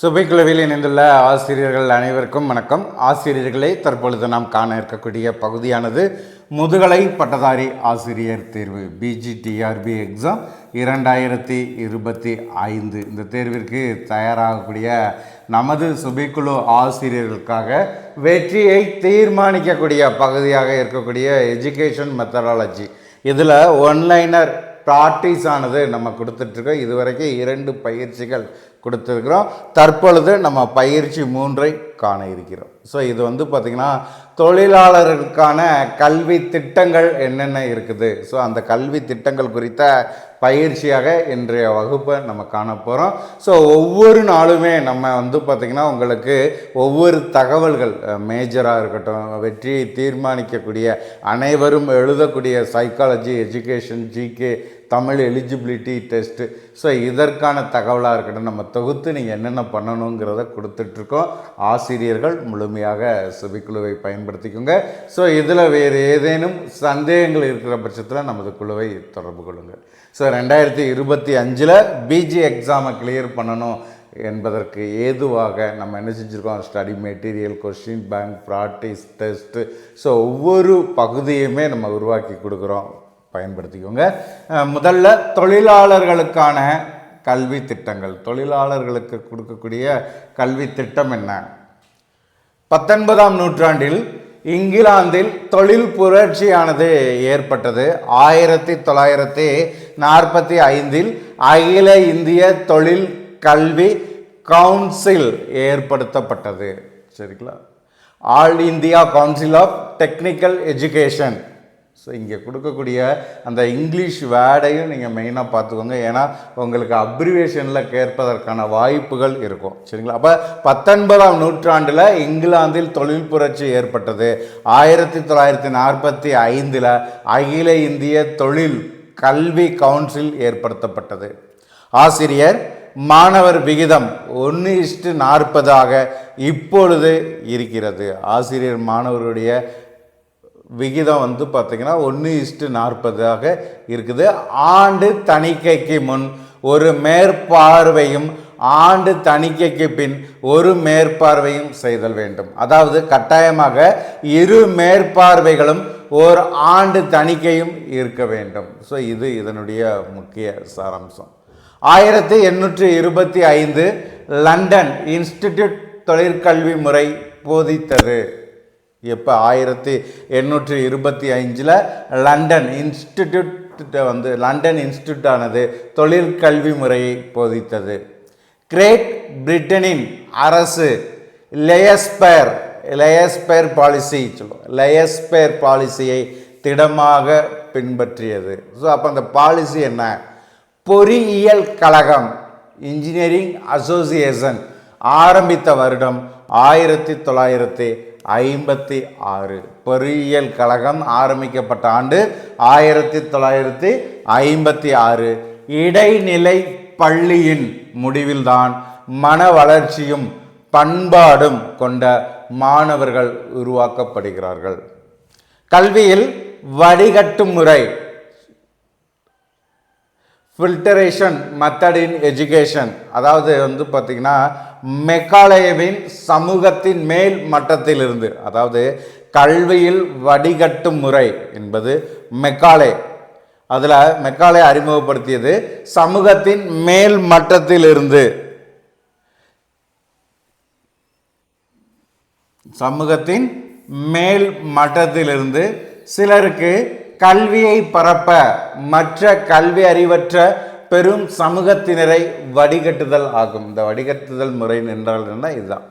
சுபைக்குழுவில் இணைந்துள்ள ஆசிரியர்கள் அனைவருக்கும் வணக்கம். ஆசிரியர்களை தற்பொழுது நாம் காண இருக்கக்கூடிய பகுதியானது முதுகலை பட்டதாரி ஆசிரியர் தேர்வு பிஜிடிஆர்பி எக்ஸாம் இரண்டாயிரத்தி இருபத்தி ஐந்து. இந்த தேர்விற்கு தயாராகக்கூடிய நமது சுபைக்குழு ஆசிரியர்களுக்காக வெற்றியை தீர்மானிக்கக்கூடிய பகுதியாக இருக்கக்கூடிய எஜுகேஷன் மெத்தடாலஜி இதில் ஒன்லைனர் ப்ராக்டிஸ் ஆனது நம்ம கொடுத்துட்ருக்கோம் இதுவரைக்கும் இரண்டு பயிற்சிகள் கொடுத்துருக்குறோம். தற்பொழுது நம்ம பயிற்சி மூன்றை காண இருக்கிறோம். ஸோ இது வந்து பார்த்திங்கன்னா தொழிலாளர்களுக்கான கல்வி திட்டங்கள் என்னென்ன இருக்குது? ஸோ அந்த கல்வி திட்டங்கள் குறித்த பயிற்சியாக இன்றைய வகுப்பை நம்ம காண போகிறோம் ஸோ ஒவ்வொரு நாளுமே நம்ம வந்து பார்த்திங்கன்னா உங்களுக்கு ஒவ்வொரு தகவல்கள் மேஜராக இருக்கட்டும் வெற்றியை தீர்மானிக்கக்கூடிய அனைவரும் எழுதக்கூடிய psychology education GK Tamil eligibility test so இதற்கான தகவலாக இருக்கட்டும் நம்ம தொகுத்து நீங்கள் என்னென்ன பண்ணணுங்கிறத கொடுத்துட்ருக்கோம். ஆசிரியர்கள் முழுமையாக சுபிக்குழுவை பயன்படுத்திக்கோங்க. ஸோ இதில் வேறு ஏதேனும் சந்தேகங்கள் இருக்கிற பட்சத்தில் நமது குழுவை தொடர்பு கொள்ளுங்கள் ஸோ ரெண்டாயிரத்தி இருபத்தி அஞ்சில் பிஜி எக்ஸாமை கிளியர் பண்ணணும் என்பதற்கு ஏதுவாக நம்ம என்ன செஞ்சுருக்கோம்? Study material question bank practice test so ஒவ்வொரு பகுதியுமே நம்ம உருவாக்கி கொடுக்குறோம். பயன்படுத்திக்கோங்க. முதல்ல தொழிலாளர்களுக்கான கல்வி திட்டங்கள். தொழிலாளர்களுக்கு கொடுக்கக்கூடிய கல்வி திட்டம் என்ன? பத்தொன்பதாம் நூற்றாண்டில் இங்கிலாந்தில் தொழில் புரட்சியானது ஏற்பட்டது. ஆயிரத்தி தொள்ளாயிரத்தி நாற்பத்தி ஐந்தில் அகில இந்திய தொழில் கல்வி கவுன்சில் ஏற்படுத்தப்பட்டது. சரிங்களா? All India council of technical education so இங்கே கொடுக்கக்கூடிய அந்த இங்கிலீஷ் வேர்டையும் நீங்கள் மெயினாக பார்த்துக்கோங்க. ஏன்னா உங்களுக்கு அப்ரிவேஷனில் கேட்பதற்கான வாய்ப்புகள் இருக்கும். சரிங்களா? அப்போ பத்தொன்பதாம் நூற்றாண்டில் இங்கிலாந்தில் தொழில் புரட்சி ஏற்பட்டது. ஆயிரத்தி தொள்ளாயிரத்தி நாற்பத்தி ஐந்தில் அகில இந்திய தொழில் கல்வி கவுன்சில் ஏற்படுத்தப்பட்டது. ஆசிரியர் மாணவர் விகிதம் ஒன்று இஷ்டு நாற்பதாக இப்பொழுது இருக்கிறது. ஆசிரியர் மாணவருடைய விகிதம் வந்து பார்த்திங்கன்னா ஒன்று இஷ்டு நாற்பதாக இருக்குது. ஆண்டு தணிக்கைக்கு முன் ஒரு மேற்பார்வையும் ஆண்டு தணிக்கைக்கு பின் ஒரு மேற்பார்வையும் செய்தல் வேண்டும். அதாவது கட்டாயமாக இரு மேற்பார்வைகளும் ஓர் ஆண்டு தணிக்கையும் இருக்க வேண்டும். ஸோ இது இதனுடைய முக்கிய சாராம்சம். ஆயிரத்தி எண்ணூற்றி இருபத்தி ஐந்து லண்டன் இன்ஸ்டிடியூட் தொழிற்கல்வி முறை போதித்தது. எப்போ? ஆயிரத்தி எண்ணூற்றி இருபத்தி அஞ்சில் லண்டன் இன்ஸ்டிடியூட்டை வந்து லண்டன் இன்ஸ்டியூட் ஆனது தொழிற்கல்வி முறையை போதித்தது. கிரேட் பிரிட்டனின் அரசு லெயஸ்பேர் லெயஸ்பேர் பாலிசி சொல்லுவோம். லெயஸ்பேர் பாலிசியை திடமாக பின்பற்றியது. ஸோ அப்போ அந்த பாலிசி என்ன? பொறியியல் கழகம் இன்ஜினியரிங் அசோசியேஷன் ஆரம்பித்த வருடம் ஆயிரத்தி தொள்ளாயிரத்தி ஐம்பத்தி ஆறு. பொறியியல் கழகம் ஆரம்பிக்கப்பட்ட ஆண்டு ஆயிரத்தி தொள்ளாயிரத்தி ஐம்பத்தி ஆறு. இடைநிலை பள்ளியின் முடிவில்தான் மன வளர்ச்சியும் பண்பாடும் கொண்ட மாணவர்கள் உருவாக்கப்படுகிறார்கள். கல்வியில் வடிகட்டும் முறை ஃபில்டரேஷன் மெத்தட் இன் எஜுகேஷன் அதாவது வந்து பார்த்திங்கன்னா மெக்காலயவின் சமூகத்தின் மேல் மட்டத்திலிருந்து அதாவது கல்வியில் வடிகட்டும் முறை என்பது மெக்காலே அதில் மெக்காலே அறிமுகப்படுத்தியது சமூகத்தின் மேல் மட்டத்திலிருந்து. சமூகத்தின் மேல் மட்டத்திலிருந்து சிலருக்கு கல்வியை பரப்ப மற்ற கல்வி அறிவற்ற பெரும் சமூகத்தினரை வடிகட்டுதல் ஆகும். இந்த வடிகட்டுதல் முறை என்றால் என்ன? இதுதான்.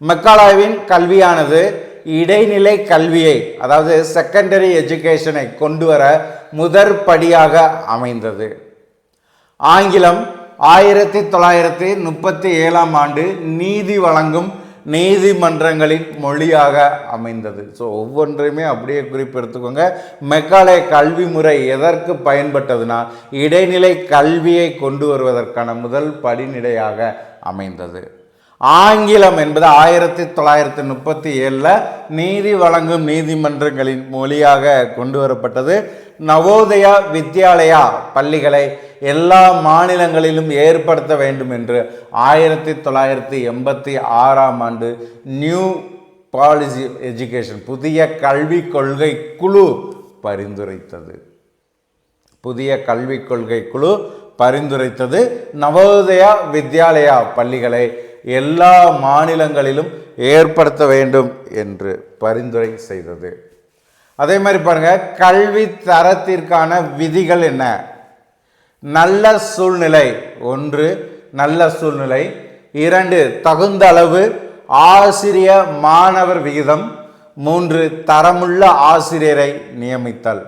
மெக்காலாவின் கல்வியானது இடைநிலை கல்வியை அதாவது செகண்டரி எஜுகேஷனை கொண்டு வர முதற் படியாக அமைந்தது. ஆங்கிலம் ஆயிரத்தி தொள்ளாயிரத்தி முப்பத்தி ஏழாம் ஆண்டு நீதி வழங்கும் நீதிமன்றங்களின் மொழியாக அமைந்தது. ஸோ ஒவ்வொன்றையுமே அப்படியே குறிப்பெடுத்துக்கோங்க. மெக்காலே கல்வி முறை எதற்கு பயன்பட்டதுன்னா இடைநிலை கல்வியை கொண்டு வருவதற்கான முதல் படிநிலையாக அமைந்தது. ஆங்கிலம் என்பது ஆயிரத்தி தொள்ளாயிரத்தி முப்பத்தி ஏழில் நீதி வழங்கும் நீதிமன்றங்களின் மொழியாக கொண்டு வரப்பட்டது. நவோதயா வித்யாலயா பள்ளிகளை எல்லா மாநிலங்களிலும் ஏற்படுத்த வேண்டும் என்று ஆயிரத்தி தொள்ளாயிரத்தி எண்பத்தி ஆறாம் ஆண்டு நியூ பாலிசி எஜுகேஷன் புதிய கல்விக் கொள்கை குழு பரிந்துரைத்தது. புதிய கல்விக் கொள்கை குழு பரிந்துரைத்தது. நவோதயா வித்யாலயா பள்ளிகளை எல்லா மாநிலங்களிலும் ஏற்படுத்த வேண்டும் என்று பரிந்துரை செய்தது. அதே மாதிரி பாருங்கள் கல்வி தரத்திற்கான விதிகள் என்ன? நல்ல சூழ்நிலை ஒன்று நல்ல சூழ்நிலை. இரண்டு தகுந்த அளவு ஆசிரிய மாணவர் விகிதம். மூன்று தரமுள்ள ஆசிரியரை நியமித்தல்.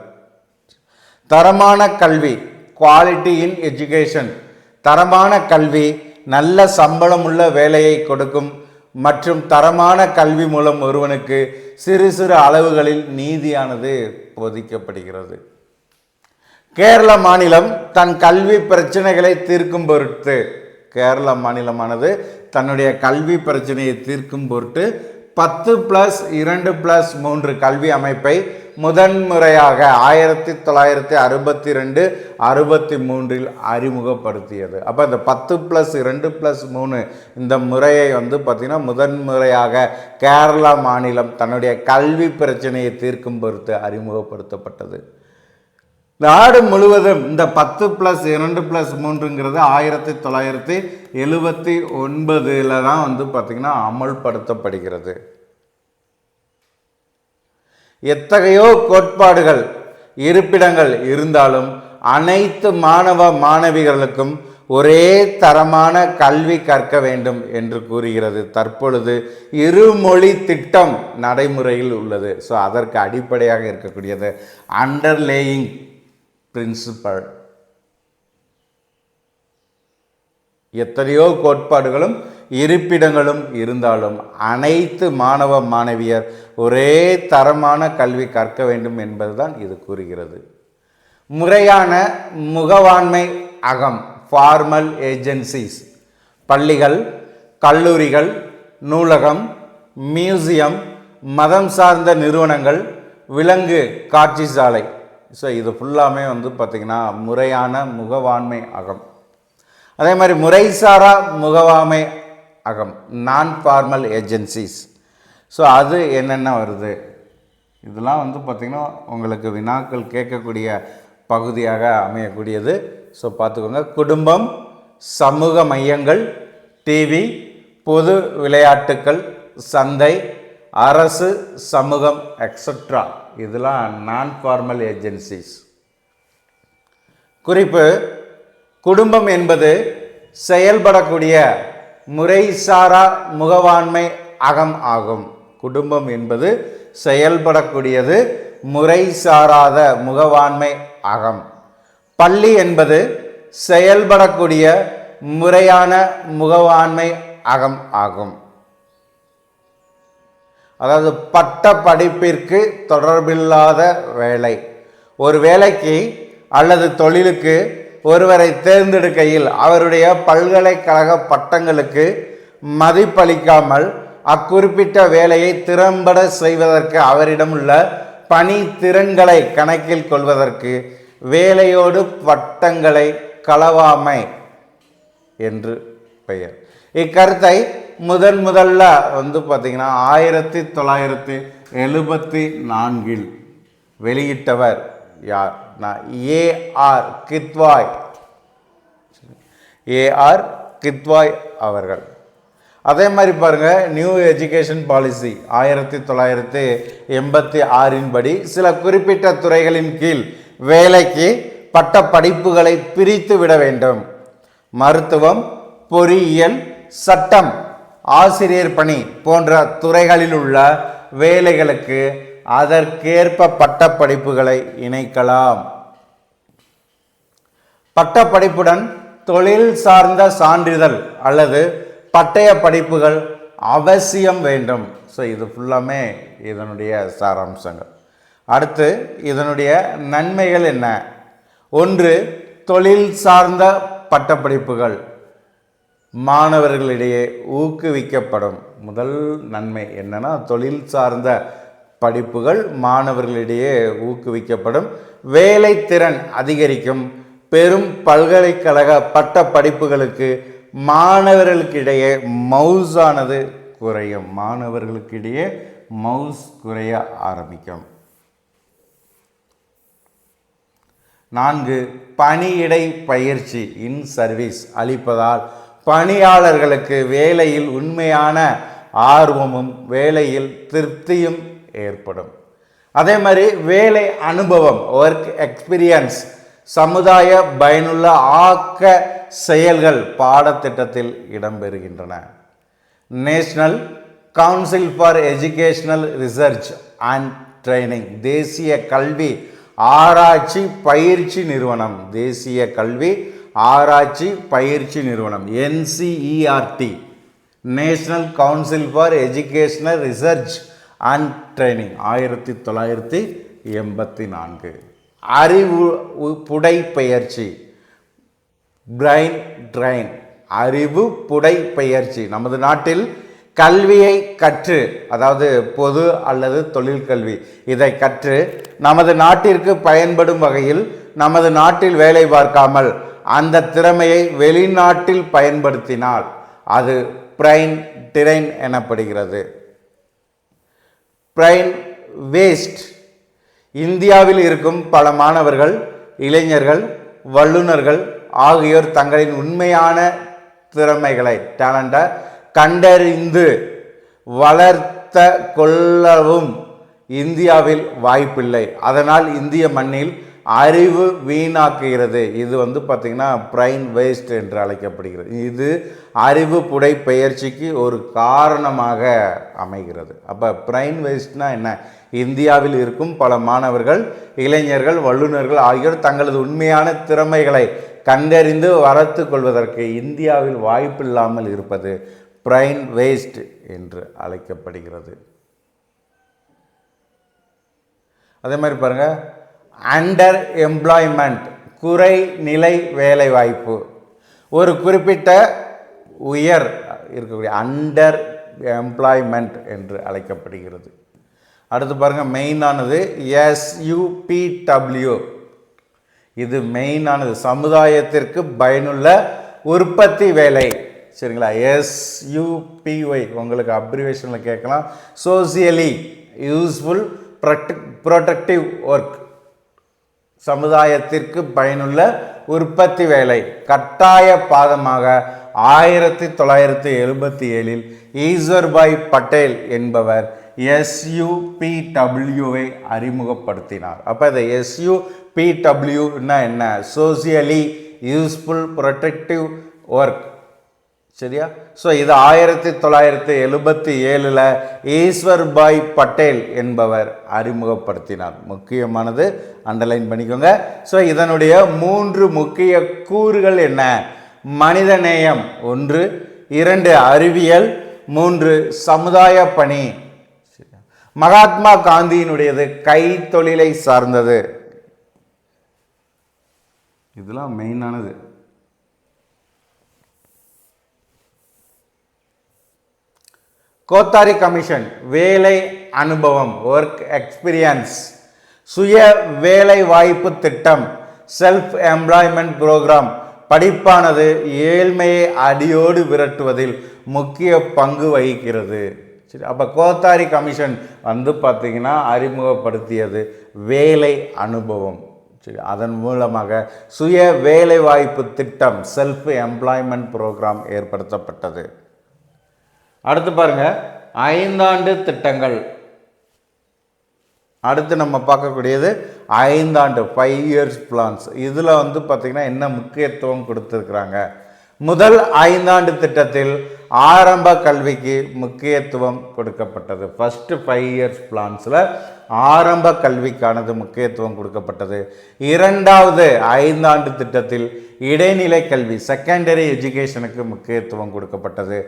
தரமான கல்வி குவாலிட்டி இன் எஜுகேஷன் தரமான கல்வி நல்ல சம்பளமுள்ள வேலையை கொடுக்கும் மற்றும் தரமான கல்வி மூலம் ஒருவனுக்கு சிறு சிறு அளவுகளில் நீதியானது போதிக்கப்படுகிறது. கேரள மாநிலம் தன் கல்வி பிரச்சனைகளை தீர்க்கும் பொருட்டு கேரள மாநிலமானது தன்னுடைய கல்வி பிரச்சனையை தீர்க்கும் பொருட்டு பத்து பிளஸ் இரண்டு பிளஸ் மூன்று கல்வி அமைப்பை முதன்முறையாக ஆயிரத்தி தொள்ளாயிரத்தி அறுபத்தி ரெண்டு அறுபத்தி மூன்றில் அறிமுகப்படுத்தியது. அப்போ இந்த பத்து ப்ளஸ் ரெண்டு ப்ளஸ் மூணு இந்த முறையை வந்து பார்த்திங்கன்னா முதன்முறையாக கேரளா மாநிலம் தன்னுடைய கல்வி பிரச்சனையை தீர்க்கும் பொறுத்து அறிமுகப்படுத்தப்பட்டது. நாடு முழுவதும் இந்த பத்து ப்ளஸ் இரண்டு ப்ளஸ் மூன்றுங்கிறது ஆயிரத்தி தொள்ளாயிரத்தி எழுபத்தி ஒன்பதில் தான் வந்து பார்த்திங்கன்னா அமல்படுத்தப்படுகிறது. எத்தகையோ கோட்பாடுகள் இருப்பிடங்கள் இருந்தாலும் அனைத்து மாணவ மாணவிகளுக்கும் ஒரே தரமான கல்வி கற்க வேண்டும் என்று கூறுகிறது. தற்பொழுது இருமொழி திட்டம் நடைமுறையில் உள்ளது. ஸோ அதற்கு அடிப்படையாக இருக்கக்கூடியது அண்டர்லேயிங் பிரின்சிபல். எத்தனையோ கோட்பாடுகளும் இருப்பிடங்களும் இருந்தாலும் அனைத்து மாணவ மாணவியர் ஒரே தரமான கல்வி கற்க வேண்டும் என்பதுதான் இது கூறுகிறது. முறையான முகவாண்மை அகம் ஃபார்மல் ஏஜென்சிஸ் பள்ளிகள் கல்லூரிகள் நூலகம் மியூசியம் மதம் சார்ந்த நிறுவனங்கள் விலங்கு காட்சி சாலை. ஸோ இது ஃபுல்லாமே வந்து பார்த்திங்கன்னா முறையான முகவாண்மை அகம். அதே மாதிரி முறைசாரா முகவாமை அகம் நான் ஃபார்மல் ஏஜென்சிஸ் ஸோ அது என்னென்ன வருது? இதெல்லாம் வந்து பார்த்திங்கன்னா உங்களுக்கு வினாக்கள் கேட்கக்கூடிய பகுதியாக அமையக்கூடியது. ஸோ பார்த்துக்கோங்க. குடும்பம் சமூக மையங்கள் டிவி பொது விளையாட்டுக்கள் சந்தை அரசு சமூகம் எக்ஸட்ரா இதெல்லாம் நான் ஃபார்மல் ஏஜென்சிஸ் குறிப்பு குடும்பம் என்பது செயல்படக்கூடிய முறைசாரா முகவாண்மை அகம் ஆகும். குடும்பம் என்பது செயல்படக்கூடியது முறைசாராத முகவாண்மை அகம். பள்ளி என்பது செயல்படக்கூடிய முறையான முகவாண்மை அகம் ஆகும். அதாவது பட்ட படிப்பிற்கு தொடர்பில்லாத வேலை. ஒரு வேலைக்கு அல்லது தொழிலுக்கு ஒருவரை தேர்ந்தெடுக்கையில் அவருடைய பல்கலைக்கழக பட்டங்களுக்கு மதிப்பளிக்காமல் அக்குறிப்பிட்ட வேலையை திறம்பட செய்வதற்கு அவரிடம் உள்ள பணி திறன்களை கணக்கில் கொள்வதற்கு வேலையோடு பட்டங்களை களவாமை என்று பெயர். இக்கருத்தை முதன் முதல்ல வந்து பார்த்திங்கன்னா ஆயிரத்தி தொள்ளாயிரத்தி எழுபத்தி நான்கில் வெளியிட்டவர் யார்? நான் ஏஆர் கித்வாய். ஏஆர் கித்வாய் அவர்கள். அதே மாதிரி பாருங்கள் நியூ எஜுகேஷன் பாலிசி ஆயிரத்தி தொள்ளாயிரத்தி எண்பத்தி ஆறின் படி சில குறிப்பிட்ட துறைகளின் கீழ் வேலைக்கு பட்ட படிப்புகளை பிரித்து விட வேண்டும். மருத்துவம் பொறியியல் சட்டம். ஆசிரியர் பணி போன்ற துறைகளில் உள்ள வேலைகளுக்கு அதற்கேற்ப பட்டப்படிப்புகளை இணைக்கலாம். பட்டப்படிப்புடன் தொழில் சார்ந்த சான்றிதழ் அல்லது பட்டய படிப்புகள் அவசியம் வேண்டும். ஸோ இது ஃபுல்லாமே இதனுடைய சாராம்சங்கள். அடுத்து இதனுடைய நன்மைகள் என்ன? ஒன்று தொழில் சார்ந்த பட்டப்படிப்புகள். மாணவர்களிடையே ஊக்குவிக்கப்படும். முதல் நன்மை என்னென்னா தொழில் சார்ந்த படிப்புகள் மாணவர்களிடையே ஊக்குவிக்கப்படும். வேலைத்திறன் அதிகரிக்கும். பெரும் பல்கலைக்கழக பட்ட படிப்புகளுக்கு மாணவர்களுக்கிடையே மவுஸானது குறையும். மாணவர்களுக்கிடையே மவுஸ் குறைய ஆரம்பிக்கும். நான்கு பணியிடை பயிற்சி இன் சர்வீஸ் அளிப்பதால் பணியாளர்களுக்கு வேலையில் உண்மையான ஆர்வமும் வேலையில் திருப்தியும் ஏற்படும். அதே மாதிரி வேலை அனுபவம் ஒர்க் எக்ஸ்பீரியன்ஸ் சமுதாய பயனுள்ள ஆக்க செயல்கள் பாடத்திட்டத்தில் இடம்பெறுகின்றன. National council for educational research and training தேசிய கல்வி ஆராய்ச்சி பயிற்சி நிறுவனம் தேசிய கல்வி ஆராய்ச்சி பயிற்சி நிறுவனம் NCERT national council for educational research and training ஆயிரத்தி தொள்ளாயிரத்தி எண்பத்தி நான்கு. அறிவு உ- புடை பயிற்சி பிரைன் ட்ரைன் அறிவு புடை பயிற்சி நமது நாட்டில் கல்வியை கற்று அதாவது பொது அல்லது தொழிற்கல்வி இதை கற்று நமது நாட்டிற்கு பயன்படும் வகையில் நமது நாட்டில் வேலை பார்க்காமல் அந்த திறமையை வெளிநாட்டில் பயன்படுத்தினால் அது பிரைன் டிரைன் எனப்படுகிறது. பிரைன் வேஸ்ட் இந்தியாவில் இருக்கும் பல மாணவர்கள் இளைஞர்கள் வல்லுநர்கள் ஆகியோர் தங்களின் உண்மையான திறமைகளை டேலண்டை கண்டறிந்து வளர்த்த கொள்ளவும் இந்தியாவில் வாய்ப்பில்லை. அதனால் இந்திய மண்ணில் அறிவு வீணாக்குகிறது. இது வந்து பார்த்திங்கன்னா பிரைன் வேஸ்ட் என்று அழைக்கப்படுகிறது. இது அறிவு புடை பெயர்ச்சிக்கு ஒரு காரணமாக அமைகிறது. அப்போ பிரைன் வேஸ்ட்னா என்ன? இந்தியாவில் இருக்கும் பல மாணவர்கள் இளைஞர்கள் வல்லுநர்கள் ஆகியோர் தங்களது உண்மையான திறமைகளை கண்டறிந்து வளர்த்து கொள்வதற்கு இந்தியாவில் வாய்ப்பில்லாமல் இருப்பது பிரைன் வேஸ்ட் என்று அழைக்கப்படுகிறது. அதே மாதிரி பாருங்கள் அண்டர் எம்ப்ளாய்மெண்ட் குறைநிலை வேலைவாய்ப்பு. ஒரு குறிப்பிட்ட உயர் இருக்கக்கூடிய அண்டர் எம்ப்ளாய்மெண்ட் என்று அழைக்கப்படுகிறது. அடுத்து பாருங்கள் மெயினானது எஸ்யூபிடபிள்யூ இது மெயினானது சமுதாயத்திற்கு பயனுள்ள உற்பத்தி வேலை. சரிங்களா? எஸ்யூபிஒய் உங்களுக்கு அப்ரிவேஷனில் கேட்கலாம். சோசியலி யூஸ்ஃபுல் ப்ரொடக்டிவ் ஒர்க் சமுதாயத்திற்கு பயனுள்ள உற்பத்தி வேலை. கட்டாய பாதமாக ஆயிரத்தி தொள்ளாயிரத்தி எழுபத்தி ஏழில் ஈஸ்வர்பாய் பட்டேல் என்பவர் எஸ்யூபிடபிள்யூவை அறிமுகப்படுத்தினார். அப்போ இந்த எஸ்யூபிடபிள்யூன்னா என்ன? சோசியலி யூஸ்ஃபுல் ப்ரொடெக்டிவ் ஒர்க் சரியா? ஸோ இது ஆயிரத்தி தொள்ளாயிரத்தி எழுபத்தி ஏழில் ஈஸ்வர்பாய் பட்டேல் என்பவர் அறிமுகப்படுத்தினார். முக்கியமானது அண்டர்லைன் பண்ணிக்கோங்க. ஸோ இதனுடைய மூன்று முக்கிய கூறுகள் என்ன? மனிதநேயம் ஒன்று இரண்டு அறிவியல் மூன்று சமுதாய பணி. மகாத்மா காந்தியினுடையது கைத்தொழிலை சார்ந்தது. இதெல்லாம் மெயினானது கோத்தாரி கமிஷன் வேலை அனுபவம் ஒர்க் எக்ஸ்பீரியன்ஸ் சுய வேலை வாய்ப்பு திட்டம் செல்ஃப் எம்ப்ளாய்மெண்ட் ப்ரோக்ராம் படிப்பானது ஏழ்மையை அடியோடு விரட்டுவதில் முக்கிய பங்கு வகிக்கிறது. சரி அப்போ கோத்தாரி கமிஷன் வந்து பார்த்திங்கன்னா அறிமுகப்படுத்தியது வேலை அனுபவம். சரி அதன் மூலமாக சுய வேலை வாய்ப்பு திட்டம் செல்ஃப் எம்ப்ளாய்மெண்ட் ப்ரோக்ராம் ஏற்படுத்தப்பட்டது. அடுத்து பாருங்க ஐந்தாண்டு திட்டங்கள். அடுத்து நம்ம பார்க்கக்கூடியது ஐந்தாண்டு ஃபைவ் இயர்ஸ் பிளான்ஸ் இதில் வந்து பார்த்திங்கன்னா என்ன முக்கியத்துவம் கொடுத்துருக்குறாங்க? முதல் ஐந்தாண்டு திட்டத்தில் ஆரம்ப கல்விக்கு முக்கியத்துவம் கொடுக்கப்பட்டது. ஃபஸ்ட்டு ஃபைவ் இயர்ஸ் பிளான்ஸில் ஆரம்ப கல்விக்கானது முக்கியத்துவம் கொடுக்கப்பட்டது. இரண்டாவது ஐந்தாண்டு திட்டத்தில் இடைநிலை கல்வி செகண்டரி எஜுகேஷனுக்கு முக்கியத்துவம் கொடுக்கப்பட்டது.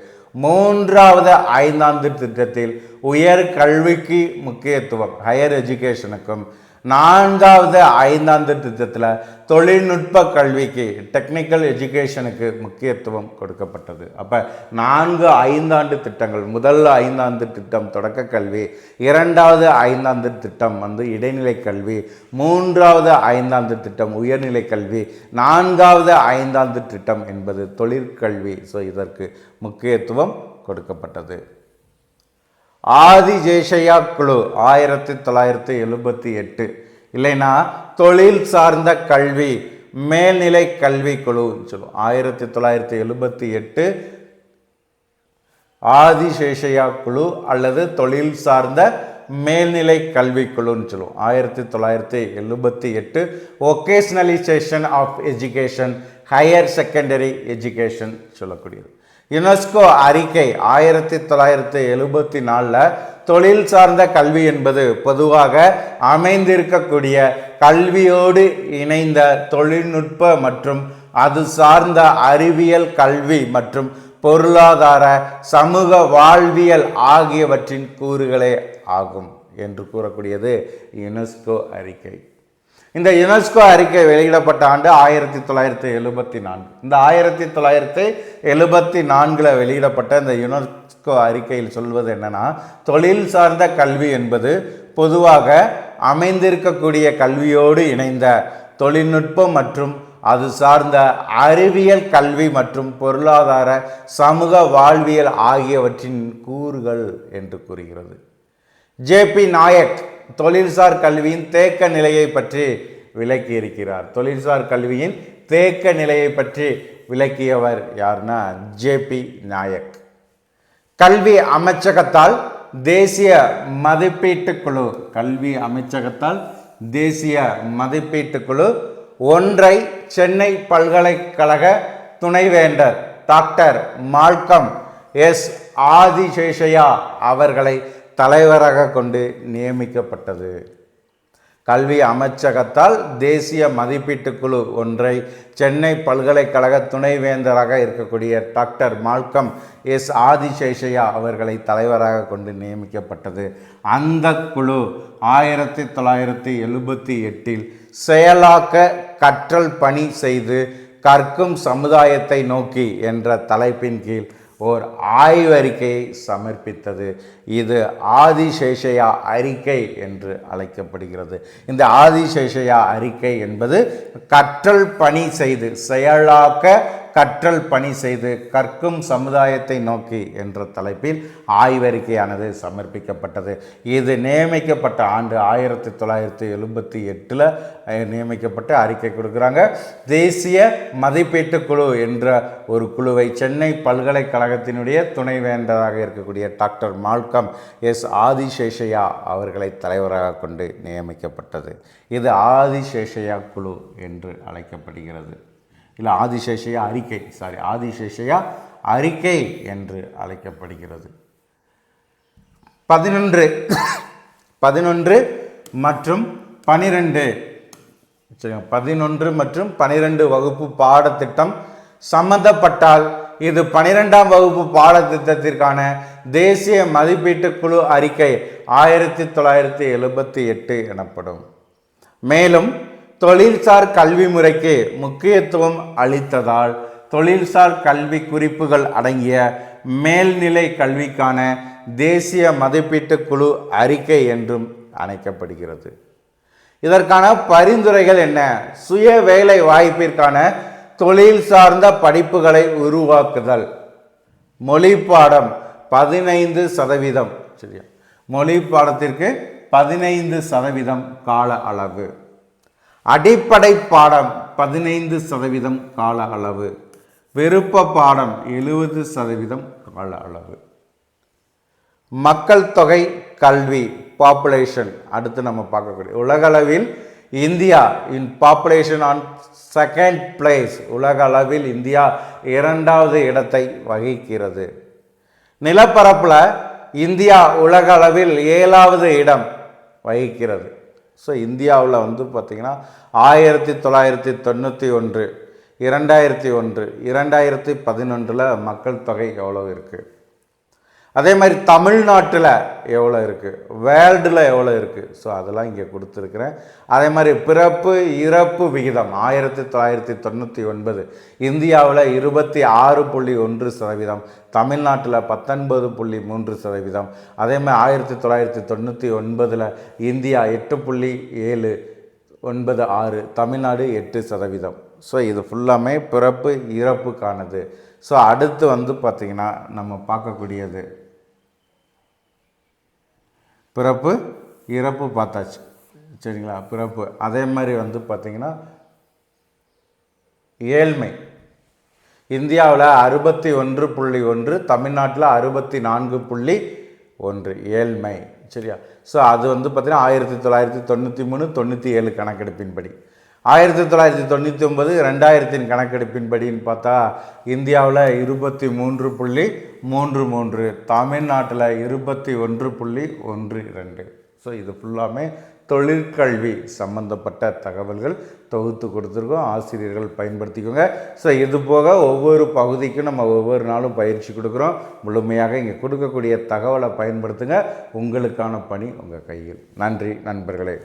மூன்றாவது ஐந்தாண்டு திட்டத்தில் உயர் கல்விக்கு முக்கியத்துவம் ஹையர் எஜுகேஷனுக்கும் நான்காவது ஐந்தாண்டு திட்டத்தில் தொழில்நுட்ப கல்விக்கு டெக்னிக்கல் எஜுகேஷனுக்கு முக்கியத்துவம் கொடுக்கப்பட்டது. அப்போ நான்கு ஐந்தாண்டு திட்டங்கள் முதல் ஐந்தாண்டு திட்டம் தொடக்க கல்வி இரண்டாவது ஐந்தாண்டு திட்டம் வந்து இடைநிலை கல்வி மூன்றாவது ஐந்தாண்டு திட்டம் உயர்நிலை கல்வி நான்காவது ஐந்தாண்டு திட்டம் என்பது தொழிற்கல்வி. ஸோ இதற்கு முக்கியத்துவம் கொடுக்கப்பட்டது. ஆதி ஜெய்ஷையா குழு ஆயிரத்தி தொள்ளாயிரத்தி எழுபத்தி எட்டு. இல்லைன்னா தொழில் சார்ந்த கல்வி மேல்நிலை கல்வி குழுன்னு சொல்லுவோம். ஆயிரத்தி தொள்ளாயிரத்தி எழுபத்தி எட்டு ஆதிசேஷையா குழு அல்லது தொழில் சார்ந்த மேல்நிலை கல்வி குழுன்னு சொல்லுவோம். ஆயிரத்தி தொள்ளாயிரத்தி எழுபத்தி எட்டு vocationalisation of education higher secondary education சொல்லக்கூடியது. யுனெஸ்கோ அறிக்கை ஆயிரத்தி தொள்ளாயிரத்தி எழுபத்தி நாலில் தொழில் சார்ந்த கல்வி என்பது பொதுவாக அமைந்திருக்கக்கூடிய கல்வியோடு இணைந்த தொழில்நுட்ப மற்றும் அது சார்ந்த அறிவியல் கல்வி மற்றும் பொருளாதார சமூக வாழ்வியல் ஆகியவற்றின் கூறுகளே ஆகும் என்று கூறக்கூடியது யுனெஸ்கோ அறிக்கை. இந்த யுனெஸ்கோ அறிக்கை வெளியிடப்பட்ட ஆண்டு ஆயிரத்தி தொள்ளாயிரத்தி எழுபத்தி நான்கு. இந்த ஆயிரத்தி தொள்ளாயிரத்தி எழுபத்தி நான்கில் வெளியிடப்பட்ட இந்த யுனெஸ்கோ அறிக்கையில் சொல்வது என்னென்னா தொழில் சார்ந்த கல்வி என்பது பொதுவாக அமைந்திருக்கக்கூடிய கல்வியோடு இணைந்த தொழில்நுட்பம் மற்றும் அது சார்ந்த அறிவியல் கல்வி மற்றும் பொருளாதார சமூக வாழ்வியல் ஆகியவற்றின் கூறுகள் என்று கூறுகிறது. ஜேபி நாயக் தொழில்சார் கல்வியின் தேக்க நிலையை பற்றி விளக்கியிருக்கிறார். தொழில்சார் கல்வியின் தேக்க நிலையை பற்றி விளக்கியவர் யாருன்னா ஜேபி நாயக். கல்வி அமைச்சகத்தால் தேசிய மதிப்பீட்டு குழு கல்வி அமைச்சகத்தால் தேசிய மதிப்பீட்டு குழு ஒன்றை சென்னை பல்கலைக்கழக துணைவேந்தர் டாக்டர் மால்கம் எஸ். ஆதிசேஷையா அவர்களை தலைவராக கொண்டு நியமிக்கப்பட்டது. கல்வி அமைச்சகத்தால் தேசிய மதிப்பீட்டு குழு ஒன்றை சென்னை பல்கலைக்கழக துணைவேந்தராக இருக்கக்கூடிய டாக்டர் மால்கம் எஸ். ஆதிசேஷையா அவர்களை தலைவராக கொண்டு நியமிக்கப்பட்டது. அந்த குழு ஆயிரத்தி தொள்ளாயிரத்தி எழுபத்தி எட்டில் செயலாக்க கற்றல் பணி செய்து கற்கும் சமுதாயத்தை நோக்கி என்ற தலைப்பின் கீழ் ஓர் ஆய்வறிக்கையை சமர்ப்பித்தது. இது ஆதிசேஷையா அறிக்கை என்று அழைக்கப்படுகிறது. இந்த ஆதிசேஷையா அறிக்கை என்பது கற்றல் பணி செய்து செயலாக்க கற்றல் பணி செய்து கற்கும் சமுதாயத்தை நோக்கி என்ற தலைப்பில் ஆய்வறிக்கையானது சமர்ப்பிக்கப்பட்டது. இது நியமிக்கப்பட்ட ஆண்டு ஆயிரத்தி தொள்ளாயிரத்தி எழுபத்தி எட்டில் நியமிக்கப்பட்டு அறிக்கை கொடுக்குறாங்க. தேசிய மதிப்பீட்டு குழு என்ற ஒரு குழுவை சென்னை பல்கலைக்கழகத்தினுடைய துணைவேந்தராக இருக்கக்கூடிய டாக்டர் மால்கம் எஸ். ஆதிசேஷையா அவர்களை தலைவராக கொண்டு நியமிக்கப்பட்டது. இது ஆதிசேஷையா குழு என்று அழைக்கப்படுகிறது. இல்லை ஆதிசேஷையா அறிக்கை சாரி ஆதிசேஷையா அறிக்கை என்று அழைக்கப்படுகிறது. பதினொன்று பதினொன்று மற்றும் பனிரெண்டு. பதினொன்று மற்றும் பனிரெண்டு வகுப்பு பாடத்திட்டம் சம்மந்தப்பட்டால் இது பனிரெண்டாம் வகுப்பு பாடத்திட்டத்திற்கான தேசிய மதிப்பீட்டு குழு அறிக்கை ஆயிரத்தி தொள்ளாயிரத்தி எழுபத்தி எட்டு எனப்படும். மேலும் தொழில்சார் கல்வி முறைக்கு முக்கியத்துவம் அளித்ததால் தொழில்சார் கல்வி குறிப்புகள் அடங்கிய மேல்நிலை கல்விக்கான தேசிய மதிப்பீட்டு குழு அறிக்கை என்றும் அழைக்கப்படுகிறது இதற்கான பரிந்துரைகள் என்ன? சுய வேலை வாய்ப்பிற்கான தொழில் சார்ந்த படிப்புகளை உருவாக்குதல். மொழி பாடம் பதினைந்து சதவீதம். சரியா? மொழி பாடத்திற்கு பதினைந்து சதவீதம் கால அளவு. அடிப்படை பாடம் பதினைந்து சதவீதம் கால அளவு. விருப்ப பாடம் எழுபது சதவீதம் கால அளவு. மக்கள் தொகை கல்வி பாப்புலேஷன் அடுத்து நம்ம பார்க்கக்கூடிய உலகளவில் India in population on second place உலக அளவில் இந்தியா இரண்டாவது இடத்தை வகிக்கிறது. நிலப்பரப்பில் இந்தியா உலக அளவில் ஏழாவது இடம் வகிக்கிறது. ஸோ இந்தியாவில் வந்து பார்த்திங்கன்னா ஆயிரத்தி தொள்ளாயிரத்தி தொண்ணூற்றி ஒன்று இரண்டாயிரத்தி ஒன்று இரண்டாயிரத்தி பதினொன்றில் மக்கள் தொகை எவ்வளோ இருக்குது அதே மாதிரி தமிழ்நாட்டில் எவ்வளோ இருக்குது வேர்ல்டில் எவ்வளோ இருக்குது ஸோ அதெல்லாம் இங்கே கொடுத்துருக்குறேன். அதே மாதிரி பிறப்பு இறப்பு விகிதம் ஆயிரத்தி தொள்ளாயிரத்தி தொண்ணூற்றி ஒன்பது. இந்தியாவில் இருபத்தி ஆறு புள்ளி ஒன்று சதவீதம். தமிழ்நாட்டில் பத்தொன்பது புள்ளி மூன்று சதவீதம். அதே மாதிரி ஆயிரத்தி தொள்ளாயிரத்தி தொண்ணூற்றி ஒன்பதில் இந்தியா எட்டு புள்ளி ஏழு ஒன்பது ஆறு தமிழ்நாடு எட்டு சதவீதம். ஸோ இது ஃபுல்லாமே பிறப்பு இறப்புக்கானது. ஸோ அடுத்து வந்து பார்த்திங்கன்னா நம்ம பார்க்கக்கூடியது பிறப்பு இறப்பு பார்த்தாச்சு. சரிங்களா? பிறப்பு. அதே மாதிரி வந்து பார்த்திங்கன்னா ஏழ்மை. இந்தியாவில் அறுபத்தி ஒன்று புள்ளி ஒன்று தமிழ்நாட்டில் அறுபத்தி நான்கு புள்ளி ஒன்று ஏழ்மை. சரியா? ஸோ அது வந்து பார்த்திங்கன்னா ஆயிரத்தி தொள்ளாயிரத்தி தொண்ணூற்றி மூணு தொண்ணூற்றி ஏழு கணக்கெடுப்பின்படி. ஆயிரத்தி தொள்ளாயிரத்தி தொண்ணூற்றி ஒன்பது ரெண்டாயிரத்தின் கணக்கெடுப்பின்படின்னு பார்த்தா இந்தியாவில் இருபத்தி மூன்று புள்ளி மூன்று மூன்று தமிழ்நாட்டில் இருபத்தி ஒன்று புள்ளி ஒன்று ரெண்டு ஸோ இது ஃபுல்லாமே தொழிற்கல்வி சம்பந்தப்பட்ட தகவல்கள் தொகுத்து கொடுத்துருக்கோம். ஆசிரியர்கள் பயன்படுத்திக்கோங்க. ஸோ இது போக ஒவ்வொரு பகுதிக்கும் நம்ம ஒவ்வொரு நாளும் பயிற்சி கொடுக்குறோம். முழுமையாக இங்கே கொடுக்கக்கூடிய தகவலை பயன்படுத்துங்க. உங்களுக்கான பணி உங்கள் கையில். நன்றி நண்பர்களே.